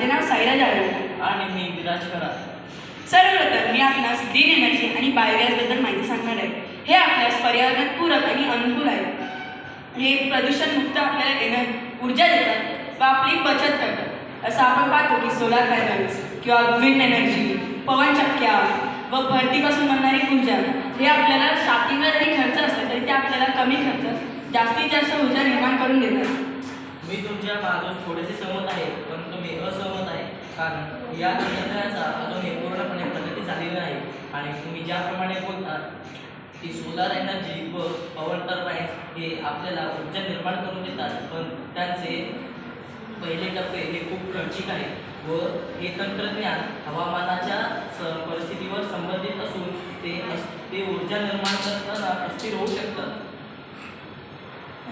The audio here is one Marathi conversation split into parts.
माझे नाव साईरा जागरण आणि मी विराज करार सर्वप्रथम मी आपणास ग्रीन एनर्जी आणि बायोगॅसबद्दल माहिती सांगणार आहे. हे आपल्यास पर्यावरण पूरक आणि अनुकूल आहे. हे प्रदूषण मुक्त आपल्याला एनर ऊर्जा देतात व आपली बचत करतात. असं आपण पाहतो की सोलार पॅनल्स किंवा विंड एनर्जी पवनचक्क्या व भरतीपासून बनणारी ऊर्जा हे आपल्याला स्टार्टिंगला जरी खर्च असला तरी ते आपल्याला कमी खर्चात जास्तीत जास्त ऊर्जा निर्माण करून देतात. मी तुमच्या बाजूस थोडेसे सहमत आहे पण तुम्ही असहमत आहे. कारण या तंत्रज्ञानाचा अजूनही पूर्णपणे प्रगती झालेली नाही. आणि तुम्ही ज्याप्रमाणे बोलतात की सोलार एनर्जी व पवन टर्बाईन्स हे आपल्याला ऊर्जा निर्माण करून देतात. पण त्यांचे पहिले टप्पे हे खूप खर्चिक आहे व हे तंत्रज्ञान हवामानाच्या स परिस्थितीवर संबंधित असून ते ते ऊर्जा निर्माण करताना अस्थिर होऊ शकतात.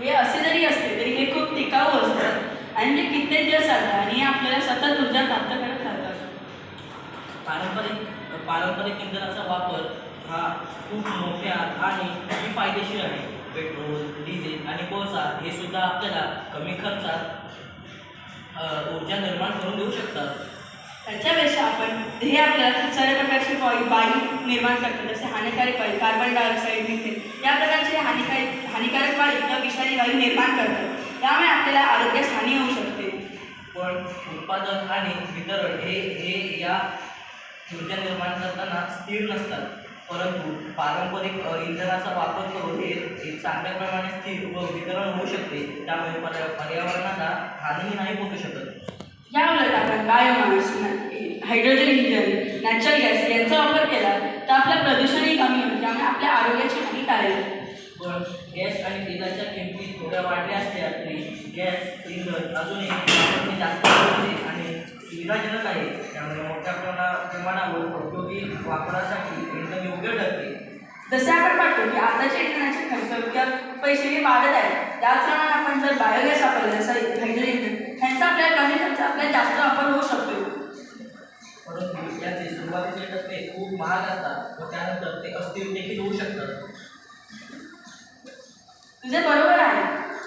हे असे जरी असले तरी हे खूप टिकाऊ असतात आणि ते कित्येक दिवस चालतात आणि हे आपल्याला सतत ऊर्जा प्राप्त करत राहतात. पारंपरिक पारंपरिक इंधनाचा वापर हा खूप मोठ्या आणि फायदेशीर आहे. पेट्रोल डिझेल आणि कोळसा हे सुद्धा आपल्याला कमी खर्चात ऊर्जा निर्माण करून देऊ शकतात. त्याच्यापेक्षा आपण हे आपल्याला खूप साऱ्या प्रकारचे वायू वायू निर्माण करतात. जसे हानिकारक वायू कार्बन डायऑक्साईड मिथेन या प्रकारचे हानिकारक हानिकारक वायू किंवा विषारी वायू निर्माण करतात त्यामुळे आपल्याला आरोग्यास हानी होऊ शकते. पण उत्पादन आणि वितरण हे हे या ऊर्जा निर्माण करताना स्थिर नसतात. परंतु पारंपरिक इंधनाचा वापर करून हे हे चांगल्या प्रमाणे स्थिर व वितरण होऊ शकते. त्यामुळे पर्या पर्यावरणाला हानीही नाही पोहोचू शकत. या उलट आपण बायोमास हायड्रोजन इंधन नॅचरल गॅस यांचा वापर केला तर आपलं प्रदूषणही कमी होईल त्यामुळे आपल्या आरोग्याची हानी टाळेल पण गॅस आणि तेलाच्या किमती थोड्या वाढल्या असल्या तरी गॅस इंधन अजूनही जास्त आणि सुविधाजनक आहे. त्यामुळे मोठ्या प्रमाणा प्रमाणावर औद्योगिक वापरासाठी इंधन योग्य ठरते. जसे आपण पाहतो की आताच्या इंधनाचे खर्च किंवा पैसे हे वाढत आहेत. त्याचप्रमाणे आपण जर बायोगॅस वापरला जसं हायड्रोजन इंधन ह्यांचा आपल्याला कमी खर्च आपल्याला जास्त वापर होऊ शकतो. परंतु याचे सुरुवातीचे टप्पे खूप महाग असतात व त्यानंतर ते अस्थिर देखील होऊ शकतात. तुझे बरोबर आहे.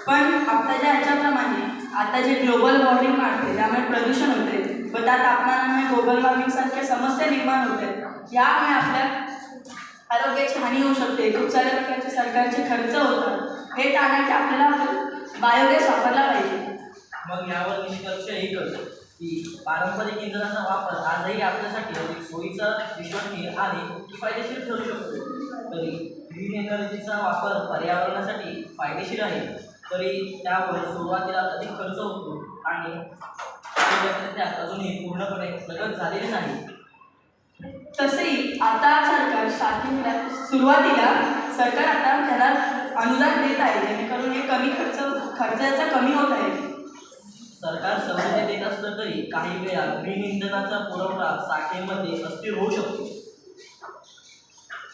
पण आताच्या ह्याच्याप्रमाणे आता जे ग्लोबल वॉर्मिंग वाढते त्यामुळे प्रदूषण होते व त्या तापमानामुळे ग्लोबल वॉर्मिंगसारख्या समस्या निर्माण होते यामुळे आपल्या आरोग्याची हानी होऊ शकते. खूप साऱ्या प्रकारचे सरकारचे खर्च होतात. हे टाळण्यासाठी आपल्याला बायोगॅस वापरला पाहिजे. मग यावर निष्कर्ष एकच की पारंपरिक इंधनाचा वापर आजही आपल्यासाठी अधिक सोयीचा विश्वसनीय आणि फायदेशीर ठरू शकतो. तरी ग्रीन एनर्जीचा वापर पर्यावरणासाठी फायदेशीर आहे. तरी त्यामुळे सुरुवातीला अधिक खर्च होतो आणि त्यात अजूनही पूर्णपणे प्रगत झालेले नाही. तसेही आता सरकार स्टार्टिंगला सुरुवातीला सरकार आता त्याला अनुदान देत आहे. जेणेकरून हे कमी खर्च खर्चाचा कमी होत आहे. सरकार सवलती देत असलं तरी काही वेळा ग्रीन इंधनाचा पुरवठा साठेमध्ये अस्थिर होऊ शकतो.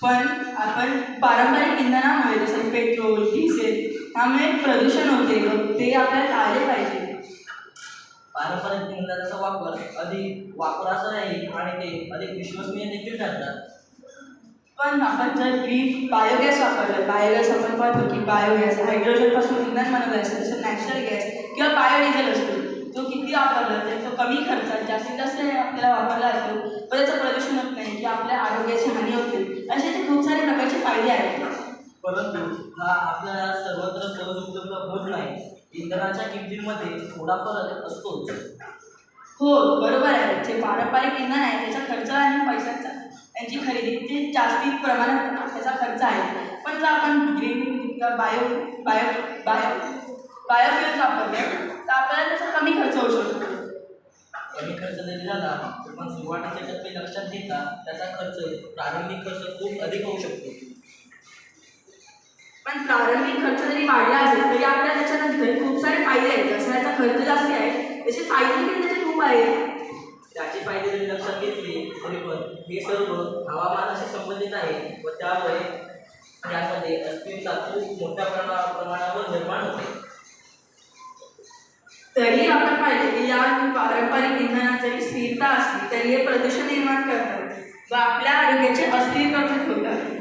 पण आपण पारंपरिक इंधनामुळे जसं पेट्रोल डिझेल त्यामुळे प्रदूषण होते ते आपल्याला टाळले पाहिजे. पारंपरिक इंधनाचा वापर अधिक वापराचा राहील आणि ते अधिक विश्वसनीय देखील ठरतात. पण आपण जर ग्रीन बायोगॅस वापरलं बायोगॅस आपण पाहतो की बायोगॅस हायड्रोजनपासून इंधन बनवलं असतं जसं नॅचरल गॅस किंवा बायोडिझेल असतो तो किती वापरला तर तो कमी खर्चात जास्तीत जास्त आपल्याला वापरला जातो पण त्याचं प्रदूषण होत नाही की आपल्या आरोग्याची हानी होते असे ते खूप सारे प्रकारचे फायदे आहेत. परंतु हा आपल्याला सर्वत्र सहज उपलब्ध होत नाही. इंधनाच्या किमतींमध्ये थोडा फरक असतोच हो बरोबर आहे. जे पारंपरिक इंधन आहे त्याचा खर्च आणि पैशाचा त्यांची खरेदी ते जास्ती प्रमाणात त्याचा खर्च आहे. पण जर आपण ग्रीन किंवा बायो बायो बायो बायोफ्युल्स वापरले तर आपल्याला त्याचा कमी खर्च होऊ शकतो. कमी खर्च जरी झाला पण सुरुवातीचे टप्पे लक्षात घेता त्याचा खर्च प्रारंभिक खर्च खूप अधिक होऊ शकतो. पण प्रारंभिक खर्च जरी वाढला असेल तरी आपल्याला त्याच्यानंतर खूप सारे फायदे आहेत. जसं याचा खर्च जास्त आहे तसे फायदे त्याचे खूप आहेत. त्याचे फायदे जरी लक्षात घेतले तरी पण हे सर्व हवामानाशी संबंधित आहे व त्यामुळे यामध्ये अस्थिरता खूप मोठ्या प्रमा प्रमाणावर निर्माण होते. तरी आपण पाहिजे की या पारंपरिक स्थिरता असली तरी हे प्रदूषण निर्माण करतात. व आपल्या आरोग्याचे अस्थिर कमी होतात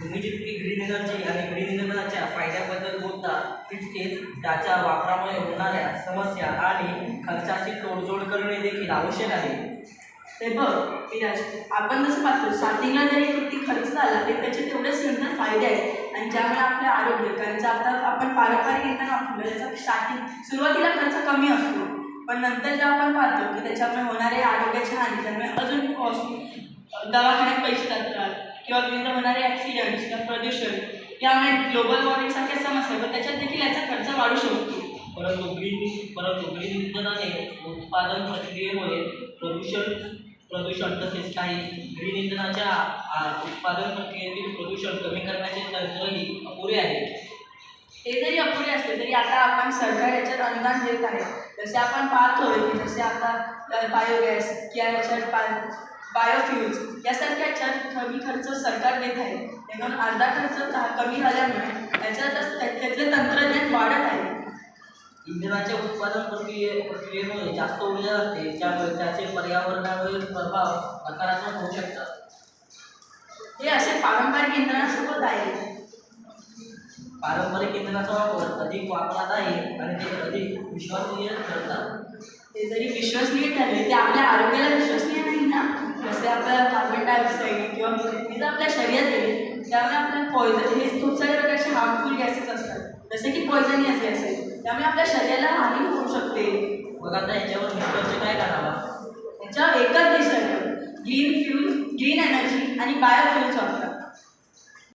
तुम्ही जितकी ग्रीन एनर्जी आणि ग्रीन इंधनाच्या फायद्याबद्दल बोलता तितकेच त्याच्या वापरामुळे होणाऱ्या समस्या आणि खर्चाची तोडजोड करणे देखील आवश्यक आहे. ते बघ विराज आपण जसं पाहतो स्टार्टिंगला जरी किती खर्च झाला तरी त्याचे तेवढेच नंतर फायदे आहेत. आणि ज्यामुळे आपले आरोग्य कारण आता आपण पारंपरिक इंधन वापरतो त्याचा स्टार्टिंग सुरुवातीला खर्च कमी असतो पण नंतर जेव्हा आपण पाहतो की त्याच्यामुळे होणारे आरोग्याची हानी त्यामुळे अजून कॉस्ट दवाखान्यात पैसे लागतात किंवा विविध होणारे ॲक्सिडेंट्स किंवा प्रदूषण यामुळे ग्लोबल वॉर्मिंगसारख्या समस्या पण त्याच्यात देखील याचा खर्च वाढू शकतो. परंतु ग्रीन परंतु ग्रीन इंधनाने उत्पादन प्रक्रियेमुळे प्रदूषण प्रदूषण तसेच काही ग्रीन इंधनाच्या उत्पादन प्रक्रियेतील प्रदूषण कमी करण्याचे तंत्रही अपुरे आहे. हे जरी अपुरे असले तरी आता आपण सरकार याच्यात अनुदान देत आहे. जसे आपण पाहतोय की जसे आता बायोगॅस किंवा बायोफ्युल्स यासारख्या याच्यात कमी खर्च सरकार देत आहे. म्हणून अर्धा खर्च कमी झाल्यामुळे त्याच्यात त्यातले तंत्रज्ञान वाढत आहे. इंधनाच्या उत्पादन प्रक्रिये प्रक्रियेमुळे जास्त ऊर्जा लागते ज्यामुळे त्याचे पर्यावरणावरील प्रभाव नकारात्मक होऊ शकतात. हे असे पारंपरिक इंधनासोबत आहे. पारंपरिक इंधनाचा वापर अधिक वापरात आहे आणि ते अधिक विश्वसनीय ठरतात ते जरी विश्वसनीय ठरले ते आपल्या आरोग्याला विश्वसनीय नाही ना. जसे आपल्याला कार्बन डायऑक्साईड किंवा हे जर आपल्या शरीरात येईल त्यामुळे आपल्याला पॉयझन हे खूप सारे प्रकारचे हार्मफुल गॅसेस असतात. जसे की पॉयझनियस गॅस असेल त्यामुळे आपल्या शरीराला हानी होऊ शकते. मग आता याच्यावर निष्कर्ष काय करावा? याच्यावर एकच देशात ग्रीन फ्यूल ग्रीन एनर्जी आणि बायोफ्युल्स वापरा